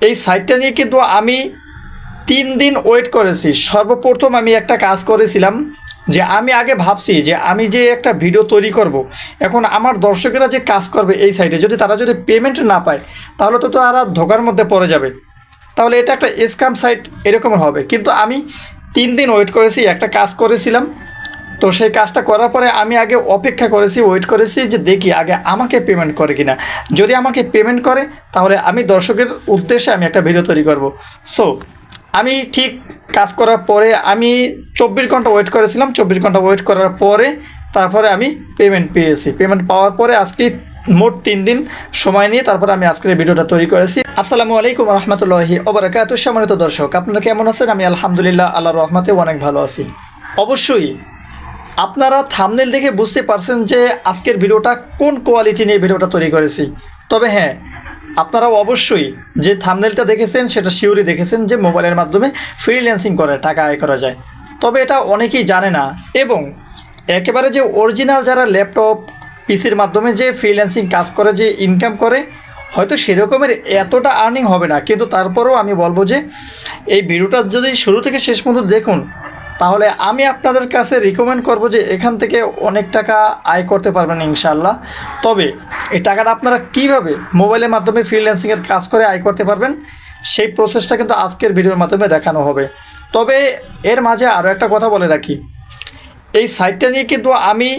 এই সাইটটা নিয়ে কিন্তু আমি তিন দিন ওয়েট করেছি। সর্বপ্রথম আমি একটা কাজ করেছিলাম যে আমি আগে ভাবছি যে আমি যে একটা ভিডিও তৈরি করব। এখন আমার দর্শকেরা যে কাজ করবে এই সাইটে, যদি তারা যদি পেমেন্ট না পায়, তাহলে তো তারা ধোকার মধ্যে পড়ে যাবে। তাহলে এটা একটা স্ক্যাম সাইট এরকম হবে। কিন্তু আমি তিন দিন ওয়েট করেছি, একটা কাজ করেছিলাম। তো সেই কাজটা করার পরে আমি আগে অপেক্ষা করেছি ওয়েট করেছি যে দেখি আগে আমাকে পেমেন্ট করে কিনা। যদি আমাকে পেমেন্ট করে, তাহলে আমি দর্শকের উদ্দেশ্যে আমি একটা ভিডিও তৈরি করব। সো আমি ঠিক কাজ করার পরে আমি চব্বিশ ঘণ্টা ওয়েট করেছিলাম। চব্বিশ ঘণ্টা ওয়েট করার পরে তারপরে আমি পেমেন্ট পেয়েছি। পেমেন্ট পাওয়ার পরে আজকে মোট তিন দিন সময় নিয়ে তারপরে আমি আজকের ভিডিওটা তৈরি করেছি। আসসালামু আলাইকুম রহমতুল্লাহি ওবরাকাত সম্মানিত দর্শক, আপনারা কেমন আছেন? আমি আলহামদুলিল্লাহ আল্লাহ রহমতে অনেক ভালো আছি। অবশ্যই আপনারা থামনেল দেখে বুঝতে পারছেন যে আজকের ভিডিওটা কোন কোয়ালিটি নিয়ে ভিডিওটা তৈরি করেছি। তবে হ্যাঁ আপনারা অবশ্যই যে থামনেলটা দেখেছেন, সেটা শিওরি দেখেছেন যে মোবাইলের মাধ্যমে ফ্রিল্যান্সিং করে টাকা আয় করা যায়। তবে এটা অনেকেই জানে না এবং একেবারে যে অরিজিনাল যারা ল্যাপটপ পিসির মাধ্যমে যে ফ্রিল্যান্সিং কাজ করে, যে ইনকাম করে, হয়তো সেরকমের এতটা আর্নিং হবে না। কিন্তু তারপরেও আমি বলব যে এই ভিডিওটা যদি শুরু থেকে শেষ পর্যন্ত দেখুন তাহলে আমি আপনাদের কাছে রিকমেন্ড করব যে এখান থেকে অনেক টাকা আয় করতে পারবেন ইনশাল্লাহ তবে এই টাকাটা আপনারা কীভাবে মোবাইলের মাধ্যমে ফ্রিল্যান্সিংয়ের কাজ করে আয় করতে পারবেন, সেই প্রসেসটা কিন্তু আজকের ভিডিওর মাধ্যমে দেখানো হবে। তবে এর মাঝে আরও একটা কথা বলে রাখি। এই সাইটটা নিয়ে কিন্তু আমি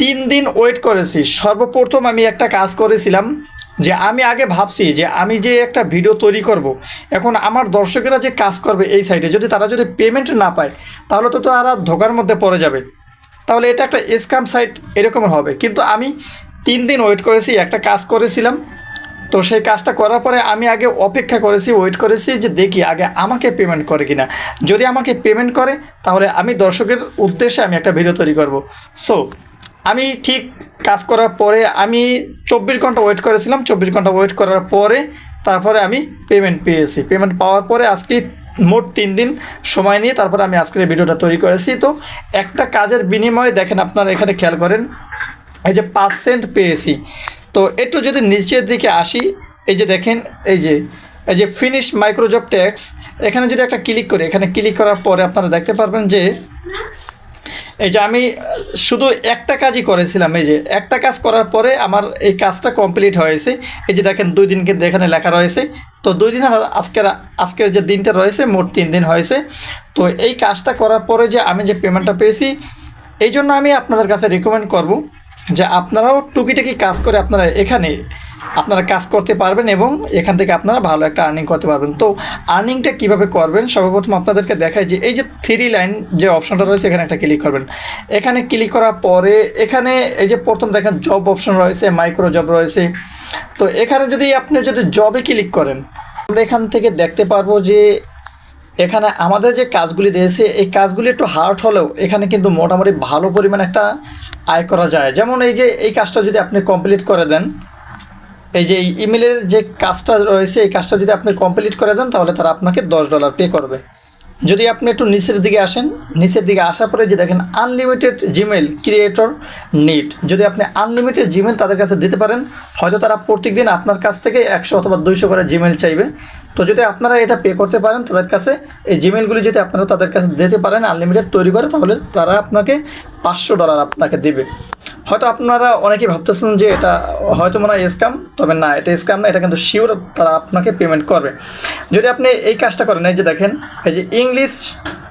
তিন দিন ওয়েট করেছি। সর্বপ্রথম আমি একটা কাজ করেছিলাম যে আমি আগে ভাবছি যে আমি যে একটা ভিডিও তৈরি করব। এখন আমার দর্শকেরা যে কাজ করবে এই সাইটে যদি তারা যদি পেমেন্ট না পায়, তাহলে তো তারা ধোকার মধ্যে পড়ে যাবে। তাহলে এটা একটা স্ক্যাম সাইট এরকম হবে। কিন্তু আমি তিন দিন ওয়েট করেছি, একটা কাজ করেছিলাম। তো সেই কাজটা করার পরে আমি আগে অপেক্ষা করেছি ওয়েট করেছি যে দেখি আগে আমাকে পেমেন্ট করে কিনা। যদি আমাকে পেমেন্ট করে, তাহলে আমি দর্শকের উদ্দেশ্যে আমি একটা ভিডিও তৈরি করব। সো আমি ঠিক কাজ করার পরে আমি চব্বিশ ঘণ্টা ওয়েট করেছিলাম। চব্বিশ ঘণ্টা ওয়েট করার পরে তারপরে আমি পেমেন্ট পেয়েছি। পেমেন্ট পাওয়ার পরে আজকে মোট তিন দিন সময় নিয়ে তারপরে আমি আজকের ভিডিওটা তৈরি করেছি। তো একটা কাজের বিনিময়ে দেখেন আপনারা এখানে খেয়াল করেন, এই যে পার্সেন্ট পেয়েছি। তো একটু যদি নিচের দিকে আসি, এই যে দেখেন, এই যে এই যে ফিনিশ মাইক্রোজব ট্যাক্স এখানে যদি একটা ক্লিক করি, এখানে ক্লিক করার পরে আপনারা দেখতে পারবেন যে এই যে আমি, শুধু একটা কাজই করেছিলাম, এই যে একটা কাজ করার পরে আমার এই কাজটা কমপ্লিট হয়েছে। এই যে দেখেন, দুই দিন কিন্তু এখানে লেখা রয়েছে। তো দুই দিন আর আজকের আজকের যে দিনটা রয়েছে, মোট তিন দিন হয়েছে। তো এই কাজটা করার পরে যে আমি যে পেমেন্টটা পেয়েছি, এই জন্য আমি আপনাদের কাছে রেকমেন্ড করব যে আপনারাও টুকিটাকি কাজ করে আপনারা এখানে আপনারা কাজ করতে পারবেন এবং এখান থেকে আপনারা ভালো একটা আর্নিং করতে পারবেন। তো আর্নিংটা কীভাবে করবেন? সর্বপ্রথম আপনাদেরকে দেখায় যে এই যে থ্রি লাইন যে অপশনটা রয়েছে, এখানে একটা ক্লিক করবেন। এখানে ক্লিক করার পরে এখানে এই যে প্রথম দেখেন জব অপশন রয়েছে মাইক্রো জব রয়েছে। তো এখানে যদি আপনি যদি জবে ক্লিক করেন, আমরা এখান থেকে দেখতে পারব যে এখানে আমাদের যে কাজগুলি দিয়েছে এই কাজগুলি একটু হার্ড হলেও এখানে কিন্তু মোটামুটি ভালো পরিমাণ একটা আয় করা যায়। যেমন এই যে এই কাজটা যদি আপনি কমপ্লিট করে দেন এই যে ইমেলের যে কাজটা রয়েছে, এই কাজটা যদি আপনি কমপ্লিট করে দেন, তাহলে তারা আপনাকে দশ ডলার পে করবে। যদি আপনি একটু নিচের দিকে আসেন, নিচের দিকে আসার পরে যে দেখেন আনলিমিটেড জিমেল ক্রিয়েটর নিট যদি আপনি আনলিমিটেড জিমেল তাদের কাছে দিতে পারেন, হয়তো তারা প্রত্যেকদিন আপনার কাছ থেকে একশো অথবা দুইশো করে জিমেল চাইবে। তো যদি আপনারা এটা পে করতে পারেন তাদের কাছে, এই জিমেলগুলি যদি আপনারা তাদের কাছে দিতে পারেন আনলিমিটেড তৈরি করে, তাহলে তারা আপনাকে পাঁচশো ডলার আপনাকে দেবে। হয়তো আপনারা অনেকেই ভাবতেছেন যে এটা হয়তো মনে হয় স্ক্যাম তবে না, এটা স্ক্যাম না, এটা কিন্তু শিওর তারা আপনাকে পেমেন্ট করবে। যদি আপনি এই কাজটা করেন, এই যে দেখেন, এই যে English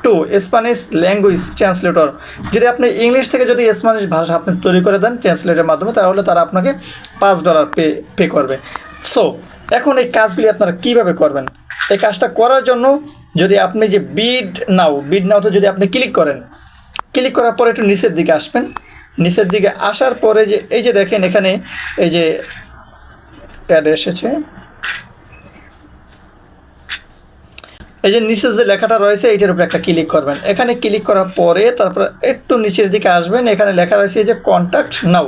to Spanish language translator যদি আপনি ইংলিশ থেকে যদি স্প্যানিশ ভাষা আপনি তৈরি করে দেন ট্রান্সলেটের মাধ্যমে, তাহলে তারা আপনাকে পাঁচ ডলার পে পে করবে। সো এখন এই কাজগুলি আপনারা কীভাবে করবেন? এই কাজটা করার জন্য যদি আপনি যে বিড নাও বিড নাওতে যদি আপনি ক্লিক করেন ক্লিক করার পরে একটু নিচের দিকে আসবেন। নিচের দিকে আসার পরে যে, এই যে দেখেন এখানে এই যে অ্যাড এসেছে এই যে নিচে যে লেখাটা রয়েছে, এইটার উপরে একটা ক্লিক করবেন। এখানে ক্লিক করার পরে তারপর একটু নিচের দিকে আসবেন। এখানে লেখা রয়েছে এই যে কন্ট্যাক্ট নাও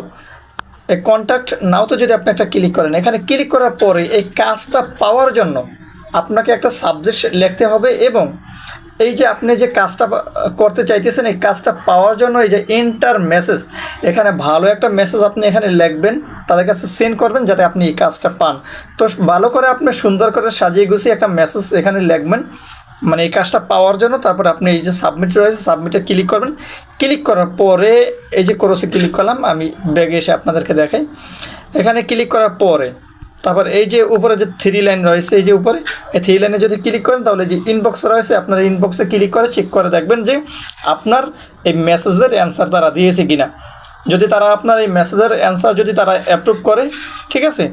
এই কন্ট্যাক্ট নাও তো যদি আপনি একটা ক্লিক করেন, এখানে ক্লিক করার পরে এই কাজটা পাওয়ার জন্য আপনাকে একটা সাবজেক্ট লিখতে হবে এবং এই যে আপনি যে কাজটা করতে চাইতেছেন, এই কাজটা পাওয়ার জন্য এই যে ইন্টার মেসেজ এখানে ভালো একটা মেসেজ আপনি এখানে লিখবেন, তাদের কাছে সেন্ড করবেন যাতে আপনি এই কাজটা পান। তো ভালো করে আপনি সুন্দর করে সাজিয়ে গুছিয়ে একটা মেসেজ এখানে লিখবেন মানে এই কাজটা পাওয়ার জন্য তারপর আপনি এই যে সাবমিট রয়েছে সাবমিটে ক্লিক করবেন। ক্লিক করার পরে এই যে ক্রসে ক্লিক করলাম, আমি ব্যাগে এসে আপনাদেরকে দেখাই। এখানে ক্লিক করার পরে, তারপর এই যে উপরে যে থ্রি লাইন রয়েছে, এই যে উপরে, এই থ্রি লাইনে যদি ক্লিক করেন, তাহলে যে ইনবক্স রয়েছে, আপনার ইনবক্সে ক্লিক করে চেক করে দেখবেন যে আপনার এই মেসেজের অ্যান্সার তারা দিয়েছে কিনা। যদি তারা আপনার এই মেসেজের অ্যান্সার যদি তারা অ্যাপ্রুভ করে, ঠিক আছে?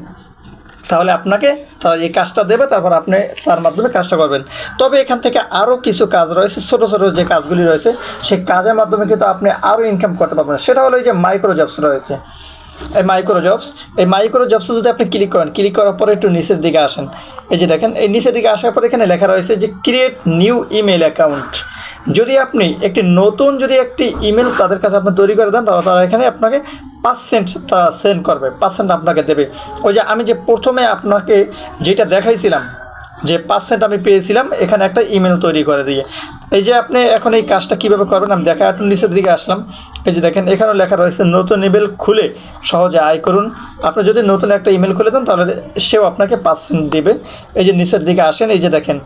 তাহলে আপনাকে তারা এই কাজটা দেবে, তারপর আপনি তার মাধ্যমে কাজটা করবেন। তবে এখান থেকে আরও কিছু কাজ রয়েছে, ছোটো ছোটো যে কাজগুলি রয়েছে সেই কাজের মাধ্যমে কিন্তু আপনি আরও ইনকাম করতে পারবেন সেটা হলো এই যে মাইক্রো জবস রয়েছে। এই মাইক্রো জবস এই মাইক্রো জবসে যদি আপনি ক্লিক করেন ক্লিক করার পরে একটু নিচের দিকে আসেন। এই যে দেখেন, এই নিচের দিকে আসার পরে এখানে লেখা রয়েছে যে ক্রিয়েট নিউ ইমেল অ্যাকাউন্ট যদি আপনি একটি নতুন যদি একটি ইমেল তাদের কাছে আপনি তৈরি করে দেন, তাহলে তারা এখানে আপনাকে পার্সেন্ট তারা সেন্ড করবে পার্সেন্ট আপনাকে দেবে। ওই যে আমি যে প্রথমে আপনাকে যেটা দেখাইছিলাম যে পার্সেন্ট আমি পেয়েছিলাম, এখানে একটা ইমেল তৈরি করে দিয়ে। এই যে আপনি এখন এই কাজটা কীভাবে করবেন, আমি দেখা একটু নিচের দিকে আসলাম। এই যে দেখেন, এখানেও লেখা রয়েছে, নতুন ইমেল খুলে সহজে আয় করুন। আপনি যদি নতুন একটা ইমেল খুলে দেন, তাহলে সেও আপনাকে পার্সেন্ট দেবে। এই যে নিচের দিকে আসেন, এই যে দেখেন,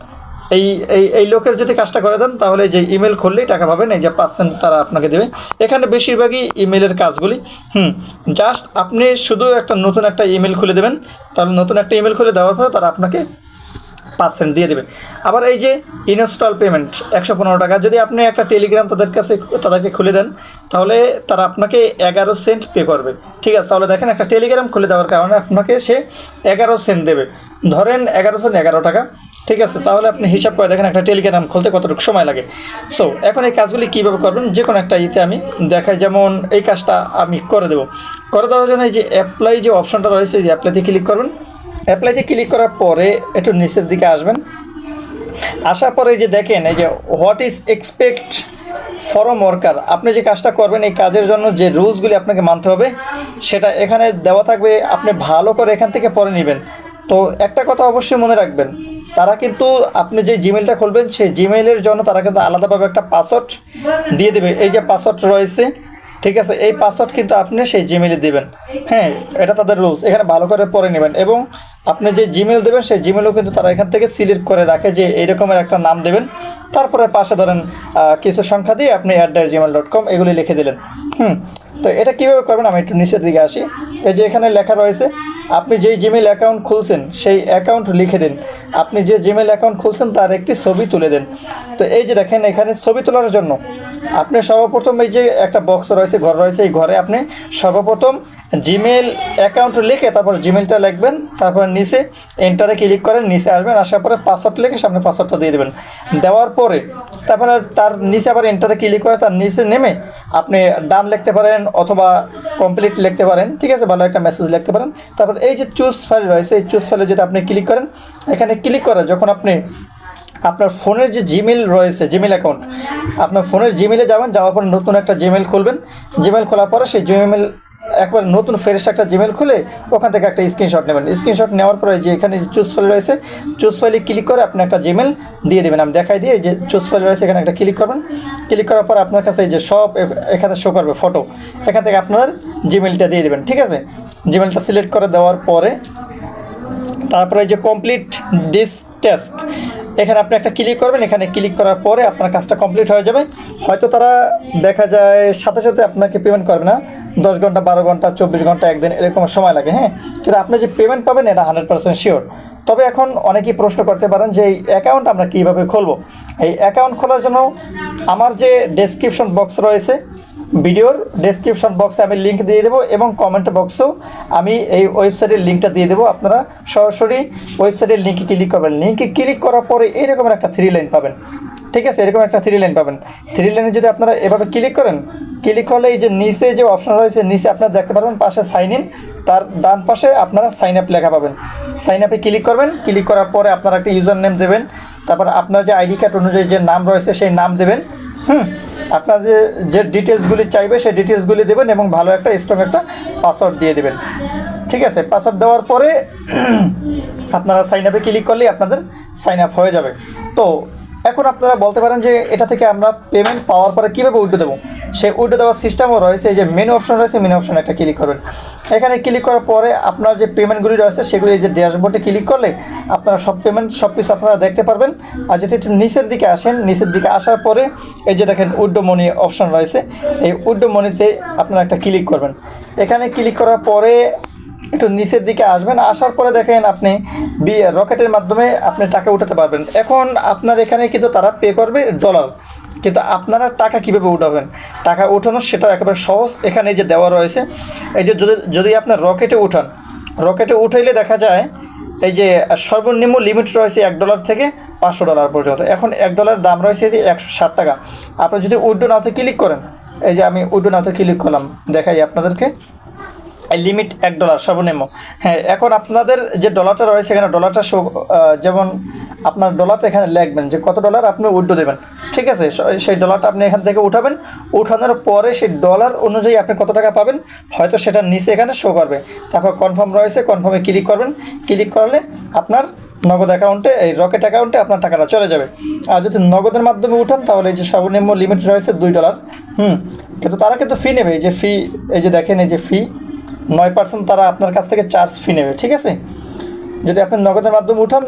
এই এই এই লোকের যদি কাজটা করে দেন, তাহলে যে ইমেল খুললেই টাকা পাবেন, এই যে পার্সেন্ট তারা আপনাকে দেবে। এখানে বেশিরভাগই ইমেলের কাজগুলি, হুম জাস্ট আপনি শুধু একটা নতুন একটা ইমেল খুলে দেবেন। তাহলে নতুন একটা ইমেল খুলে দেওয়ার পরে তারা আপনাকে পার্সেন্ট দিয়ে দেবে আবার এই যে ইনস্টল পেমেন্ট একশো পনেরো টাকা, যদি আপনি একটা টেলিগ্রাম তাদের কাছে, তাদেরকে খুলে দেন, তাহলে তারা আপনাকে এগারো সেন্ট পে করবে। ঠিক আছে, তাহলে দেখেন একটা টেলিগ্রাম খুলে দেওয়ার কারণে আপনাকে সে এগারো সেন্ট দেবে। ধরেন এগারো সেন্ট এগারো টাকা। ঠিক আছে, তাহলে আপনি হিসাব করে দেখেন একটা টেলিগ্রাম খুলতে কতটুকু সময় লাগে। সো এখন এই কাজগুলি কীভাবে করবেন? যে কোনো একটা ইতে আমি দেখাই, যেমন এই কাজটা আমি করে দেবো। করে দেওয়ার জন্য এই যে অ্যাপ্লাই যে অপশনটা রয়েছে, এই অ্যাপ্লাইতে ক্লিক করবেন। অ্যাপ্লাইতে ক্লিক করার পরে একটু নিচের দিকে আসবেন। আসার পরে যে দেখেন, এই যে what is expect from worker আপনি যে কাজটা করবেন, এই কাজের জন্য যে রুলসগুলি আপনাকে মানতে হবে, সেটা এখানে দেওয়া থাকবে, আপনি ভালো করে এখান থেকে পরে নেবেন। তো একটা কথা অবশ্যই মনে রাখবেন, তারা কিন্তু আপনি যে জিমেলটা খুলবেন, সেই জিমেলের জন্য তারা কিন্তু আলাদাভাবে একটা পাসওয়ার্ড দিয়ে দেবে। এই যে পাসওয়ার্ড রয়েছে ঠিক আছে, এই পাসওয়ার্ড কিন্তু আপনি সেই জিমেলে দেবেন। হ্যাঁ এটা তাদের রুলস এখানে ভালো করে পরে নেবেন এবং আপনি যে জিমেল দেবেন, সেই জিমেলও কিন্তু তারা এখান থেকে সিলেক্ট করে রাখে যে এইরকমের একটা নাম দেবেন। তারপরে পাশে ধরেন কিছু সংখ্যা দিয়ে আপনি অ্যাট জিমেল ডট কম এগুলি লিখে দিলেন। হুম তো এটা কীভাবে করবেন? আমি একটু নিচের দিকে আসি। এই যে এখানে লেখা রয়েছে, আপনি যেই জিমেল অ্যাকাউন্ট খুলছেন, সেই অ্যাকাউন্ট লিখে দিন। আপনি যে জিমেল অ্যাকাউন্ট খুলছেন, তার একটি ছবি তুলে দেন। তো এই যে দেখেন, এখানে ছবি তোলার জন্য, আপনি সর্বপ্রথম এই যে একটা বক্স রয়েছে, ঘর রয়েছে, এই ঘরে আপনি সর্বপ্রথম জিমেল অ্যাকাউন্ট লিখে তারপর জিমেলটা লিখবেন, তারপর নিচে এন্টারে ক্লিক করেন, নিচে আসবেন, আসার পরে পাসওয়ার্ড লিখে সামনে পাসওয়ার্ডটা দিয়ে দেবেন। দেওয়ার পরে তারপরে তার নিচে আবার এন্টারে ক্লিক করে তার নিচে নেমে আপনি ডান লিখতে পারেন অথবা কমপ্লিট লিখতে পারেন, ঠিক আছে? ভালো একটা মেসেজ লিখতে পারেন। তারপর এই যে চুজ ফাইল রয়েছে, এই চুজ ফাইলে যদি আপনি ক্লিক করেন, এখানে ক্লিক করে যখন আপনি আপনার ফোনের যে জিমেল রয়েছে জিমেল অ্যাকাউন্ট আপনার ফোনের জিমেলে যাবেন, যাওয়ার পরে নতুন একটা জিমেল খুলবেন। জিমেল খোলার পরে সেই জিমেল একবার নতুন ফ্রেশ একটা জিমেল খুলে ওখান থেকে একটা স্ক্রিনশট নেবেন। স্ক্রিনশট নেওয়ার পরে যে এখানে চুজ ফাইল রয়েছে চুজ ফাইলে ক্লিক করে আপনি একটা জিমেল দিয়ে দেবেন। আমি দেখাই দিয়ে যে চুজ ফাইল রয়েছে, এখানে একটা ক্লিক করবেন। ক্লিক করার পর আপনার কাছে এই যে সব এখানে শো করবে ফটো এখান থেকে আপনার জিমেলটা দিয়ে দেবেন, ঠিক আছে? জিমেলটা সিলেক্ট করে দেওয়ার পরে তারপরে যে কমপ্লিট দিস টাস্ক এখানে আপনি একটা ক্লিক করবেন, এখানে ক্লিক করার পরে আপনার কাজটা কমপ্লিট হয়ে যাবে। হয়তো তারা দেখা যায় সাথে সাথে আপনাকে পেমেন্ট করবে না। দশ ঘণ্টা, বারো ঘণ্টা, চব্বিশ ঘণ্টা, একদিন এরকম সময় লাগে হ্যাঁ? কিন্তু আপনি যে পেমেন্ট পাবেন, এটা হান্ড্রেড পার্সেন্ট শিওর তবে এখন অনেকেই প্রশ্ন করতে পারেন যে, এই অ্যাকাউন্ট আমরা কীভাবে খুলবো? এই অ্যাকাউন্ট খোলার জন্য আমার যে ডেসক্রিপশন বক্স রয়েছে ভিডিওর ডেসক্রিপশন বক্সে আমি লিঙ্ক দিয়ে দেবো এবং কমেন্ট বক্সেও আমি এই ওয়েবসাইটের লিঙ্কটা দিয়ে দেবো। আপনারা সরাসরি ওয়েবসাইটের লিঙ্কে ক্লিক করবেন। লিঙ্কে ক্লিক করার পরে এরকমের একটা থ্রি লাইন পাবেন। ঠিক আছে? এরকম একটা থ্রি লাইন পাবেন। থ্রি লাইনে যদি আপনারা এভাবে ক্লিক করেন ক্লিক হলে এই যে নিচে যে অপশন রয়েছে, নিচে আপনারা দেখতে পারবেন, পাশে সাইন ইন তার ডান পাশে আপনারা সাইন আপ লেখা পাবেন। সাইন আপে ক্লিক করবেন। ক্লিক করার পরে আপনারা একটা ইউজার নেম দেবেন। তারপর আপনার যে আইডি কার্ড অনুযায়ী যে নাম রয়েছে, সেই নাম দেবেন। হুম, আপনার যে যে ডিটেলসগুলি চাইবে, সেই ডিটেলসগুলি দেবেন এবং ভালো একটা স্ট্রং একটা পাসওয়ার্ড দিয়ে দেবেন। ঠিক আছে? পাসওয়ার্ড দেওয়ার পরে আপনারা সাইন আপে ক্লিক করলেই আপনাদের সাইন আপ হয়ে যাবে। তো এখন আপনারা বলতে পারেন যে এটা থেকে আমরা পেমেন্ট পাওয়ার পরে কীভাবে উইড্রো দেবো? সেই উইড্রো দেওয়ার সিস্টেমও রয়েছে, এই যে মেনু অপশন রয়েছে মেনু অপশন একটা ক্লিক করবেন। এখানে ক্লিক করার পরে আপনার যে পেমেন্টগুলি রয়েছে, সেগুলি এই যে ড্যাশবোর্ডে ক্লিক করলে আপনারা সব পেমেন্ট সব কিছু আপনারা দেখতে পারবেন। আর যদি একটু নিচের দিকে আসেন, নিচের দিকে আসার পরে এই যে দেখেন উইড্রো মনি অপশন রয়েছে, এই উইড্রো মনিতে আপনারা একটা ক্লিক করবেন। এখানে ক্লিক করার পরে একটু নিচের দিকে আসবেন, আসার পরে দেখেন আপনি রকেটের মাধ্যমে আপনি টাকা উঠাতে পারবেন। এখন আপনার এখানে কিন্তু তারা পে করবে ডলার কিন্তু আপনারা টাকা কীভাবে উঠাবেন? টাকা উঠানো সেটা একেবারে সহজ। এখানে যে দেওয়া রয়েছে, এই যে যদি যদি আপনার রকেটে উঠান, রকেটে উঠাইলে দেখা যায় এই যে সর্বনিম্ন লিমিট রয়েছে এক ডলার থেকে পাঁচশো ডলার পর্যন্ত। এখন এক ডলার দাম রয়েছে যে একশো ষাট টাকা। আপনি যদি উড্ডো নাওতে ক্লিক করেন, এই যে আমি উড্ডো নাওতে ক্লিক করলাম, দেখাই আপনাদেরকে। লিমিট এক ডলার সর্বনিম্ন। হ্যাঁ এখন আপনাদের যে ডলারটা রয়েছে, এখানে ডলারটা শো যেমন আপনার ডলারটা এখানে লিখবেন যে কত ডলার আপনি উড্ডো দেবেন। ঠিক আছে? সেই ডলারটা আপনি এখান থেকে উঠাবেন। উঠানোর পরে সেই ডলার অনুযায়ী আপনি কত টাকা পাবেন, হয়তো সেটা নিচে এখানে শো করবে। তারপর কনফার্ম রয়েছে কনফার্মে ক্লিক করবেন। ক্লিক করলে আপনার নগদ অ্যাকাউন্টে এই রকেট অ্যাকাউন্টে আপনার টাকাটা চলে যাবে। আর যদি নগদের মাধ্যমে উঠান, তাহলে এই যে সর্বনিম্ন লিমিট রয়েছে দুই ডলার হুম, কিন্তু তারা কিন্তু ফি নেবে। এই যে ফি এই যে দেখেন, এই যে ফি নয় পার্সেন্ট তারা আপনার কাছ থেকে চার্জ ফি নেবে, ঠিক আছে? যদি আপনি নগদের মাধ্যমে উঠান,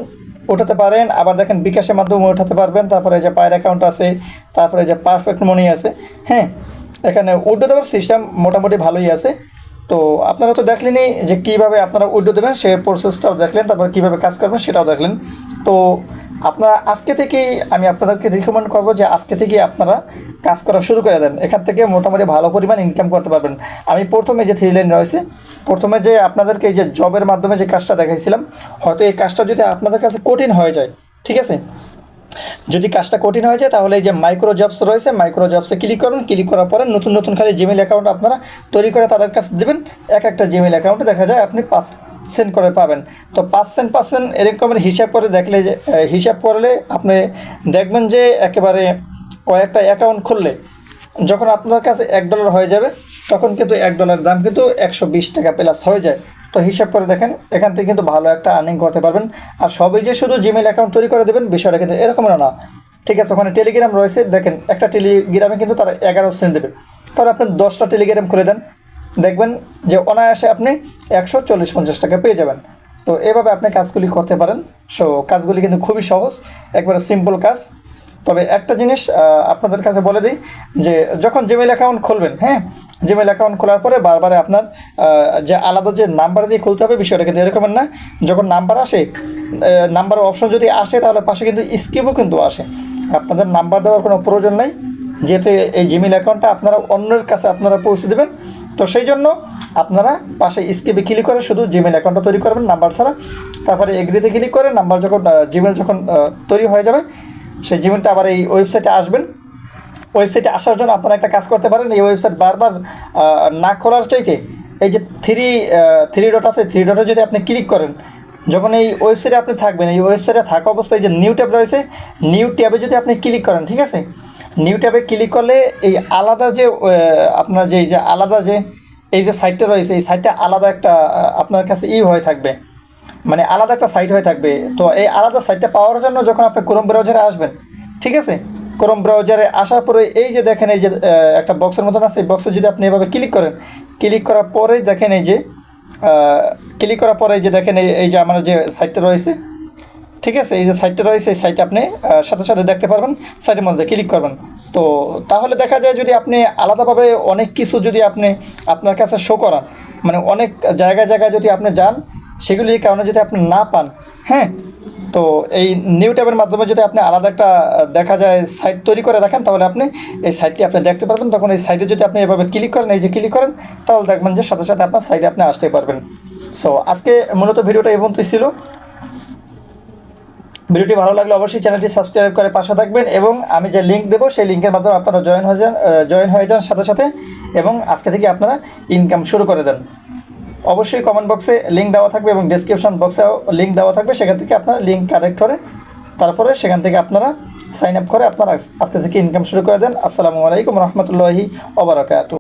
উঠাতে পারেন, আবার দেখেন বিকাশের মাধ্যমে উঠাতে পারবেন, তারপরে যে পায়ের অ্যাকাউন্ট আছে, তারপরে যে পারফেক্ট মনি আছে হ্যাঁ? এখানে উড্ডো দেওয়ার সিস্টেম মোটামুটি ভালোই আছে। তো আপনারা তো দেখলেনই যে কীভাবে আপনারা উড্ডো দেবেন, সে প্রসেসটাও দেখলেন, তারপর কীভাবে কাজ করবেন সেটাও দেখলেন। তো আপনারা আজকে থেকেই আমি আপনাদেরকে রিকমেন্ড করব যে আজকে থেকেই আপনারা কাজ করা শুরু করে দেন। এখান থেকে মোটামুটি ভালো পরিমাণ ইনকাম করতে পারবেন। আমি প্রথমে যে থ্রি লাইন রয়েছে, প্রথমে যে আপনাদেরকে এই যে জবের মাধ্যমে যে কাজটা দেখাইছিলাম, হয়তো এই কাজটা যদি আপনাদের কাছে কঠিন হয়ে যায়, ঠিক আছে? যদি কাজটা কঠিন হয়ে যায়, তাহলে এই যে মাইক্রো জবস রয়েছে মাইক্রো জবসে ক্লিক করুন। ক্লিক করার পরে নতুন নতুন খালি জিমেল অ্যাকাউন্ট আপনারা তৈরি করে তাদের কাছে দেবেন। এক একটা জিমেল অ্যাকাউন্টে দেখা যায় আপনি পাঁচ সেন্ট করে পাবেন। তো পাঁচ সেন্ট পাঁচ সেন্ট এরকমের হিসাব করে দেখলে যে হিসাব করলে আপনি দেখবেন যে একেবারে কয়েকটা অ্যাকাউন্ট খুললে যখন আপনার কাছে এক ডলার হয়ে যাবে, তখন কিন্তু এক ডলার দাম কিন্তু একশো বিশ টাকা প্লাস হয়ে যায়। তো হিসাব করে দেখেন, এখান থেকে কিন্তু ভালো একটা আর্নিং করতে পারবেন। আর সবই যে শুধু জিমেল অ্যাকাউন্ট তৈরি করে দেবেন, বিষয়টা কিন্তু এরকমও না ঠিক আছে, ওখানে টেলিগ্রাম রয়েছে। দেখেন, একটা টেলিগ্রামে কিন্তু তারা এগারো সেন্ট দেবে। তাহলে আপনি দশটা টেলিগ্রাম খুলে দেন। দেখবেন যে অনায়াসে আপনি একশো চল্লিশ পঞ্চাশ টাকা পেয়ে যাবেন। তো এভাবে আপনি কাজগুলি করতে পারেন। সো কাজগুলি কিন্তু খুবই সহজ, একবারে সিম্পল কাজ। তবে একটা জিনিস আপনাদের কাছে বলে দিই যে, যখন জিমেল অ্যাকাউন্ট খুলবেন হ্যাঁ জিমেল অ্যাকাউন্ট খোলার পরে বারবার আপনার যে আলাদা যে নাম্বার দিয়ে খুলতে হবে, বিষয়টা কিন্তু এরকমের না। যখন নাম্বার আসে নাম্বার অপশন যদি আসে, তাহলে পাশে কিন্তু স্কিপও কিন্তু আসে। আপনাদের নাম্বার দেওয়ার কোনো প্রয়োজন নাই। যেহেতু এই জিমেল অ্যাকাউন্টটা আপনারা অন্যের কাছে আপনারা পৌঁছে দেবেন। তো সেই জন্য আপনারা পাশে স্কিপে ক্লিক করে শুধু জিমেল অ্যাকাউন্টটা তৈরি করবেন নাম্বার ছাড়া। তারপরে এগ্রিতে ক্লিক করে নাম্বার যখন জিমেল যখন তৈরি হয়ে যাবে, সেই জিমেলটা আবার এই ওয়েবসাইটে আসবেন। ওয়েবসাইটে আসার জন্য আপনারা একটা কাজ করতে পারেন, এই ওয়েবসাইট বারবার না খোলার চাইতে এই যে থ্রি থ্রি ডট আছে থ্রি ডটে যদি আপনি ক্লিক করেন, যখন এই ওয়েবসাইটে আপনি থাকবেন, এই ওয়েবসাইটে থাকা অবস্থায় যে নিউ ট্যাব রয়েছে নিউ ট্যাবে যদি আপনি ক্লিক করেন, ঠিক আছে? নিউ ট্যাবে ক্লিক করলে এই আলাদা যে আপনার যে যে আলাদা যে, এই যে সাইটটা রয়েছে, এই সাইটটা আলাদা একটা আপনার কাছে ই হয়ে থাকবে। মানে আলাদা একটা সাইট হয়ে থাকবে। তো এই আলাদা সাইটটা পাওয়ার জন্য যখন আপনি ক্রোম ব্রাউজারে আসবেন, ঠিক আছে? ক্রোম ব্রাউজারে আসার পরে এই যে দেখেন, এই যে একটা বক্সের মতন আছে, এই বক্সে যদি আপনি এভাবে ক্লিক করেন ক্লিক করার পরেই দেখেন এই যে ক্লিক করার পরে এই যে দেখেন, এই যে আমার যে সাইটটা রয়েছে ঠিক আছে, এই যে সাইটটা রয়েছে, এই সাইটে আপনি সাথে সাথে দেখতে পারবেন সাইটের মধ্যে ক্লিক করবেন। তো তাহলে দেখা যায় যদি আপনি আলাদাভাবে অনেক কিছু যদি আপনি আপনার কাছে শো করান মানে অনেক জায়গায় জায়গায় যদি আপনি যান সেগুলির কারণে যদি আপনি না পান হ্যাঁ? তো এই নিউ ট্যাবের মাধ্যমে যদি আপনি আলাদা একটা দেখা যায় সাইট তৈরি করে রাখেন, তাহলে আপনি এই সাইটটি আপনি দেখতে পারবেন। তখন এই সাইটে যদি আপনি এভাবে ক্লিক করেন, এই যে ক্লিক করেন, তাহলে দেখবেন যে সাথে সাথে আপনার সাইটে আপনি আসতে পারবেন। সো আজকে মূলত ভিডিওটা এই পর্যন্তই ছিল। ভিডিওটি ভালো লাগলে অবশ্যই চ্যানেলটি সাবস্ক্রাইব করে পাশে থাকবেন এবং আমি যে লিঙ্ক দেবো, সেই লিঙ্কের মাধ্যমে আপনারা জয়েন হয়ে যান জয়েন হয়ে যান সাথে সাথে এবং আজকে থেকে আপনারা ইনকাম শুরু করে দেন। অবশ্যই কমেন্ট বক্সে লিঙ্ক দেওয়া থাকবে এবং ডিসক্রিপশন বক্সেও লিঙ্ক দেওয়া থাকবে। সেখান থেকে আপনারা লিঙ্ক কানেক্ট করে তারপরে সেখান থেকে আপনারা সাইন আপ করে আপনারা আজকে থেকে ইনকাম শুরু করে দেন। আসসালামু আলাইকুম রহমতুল্লাহি ওবরাকাতু।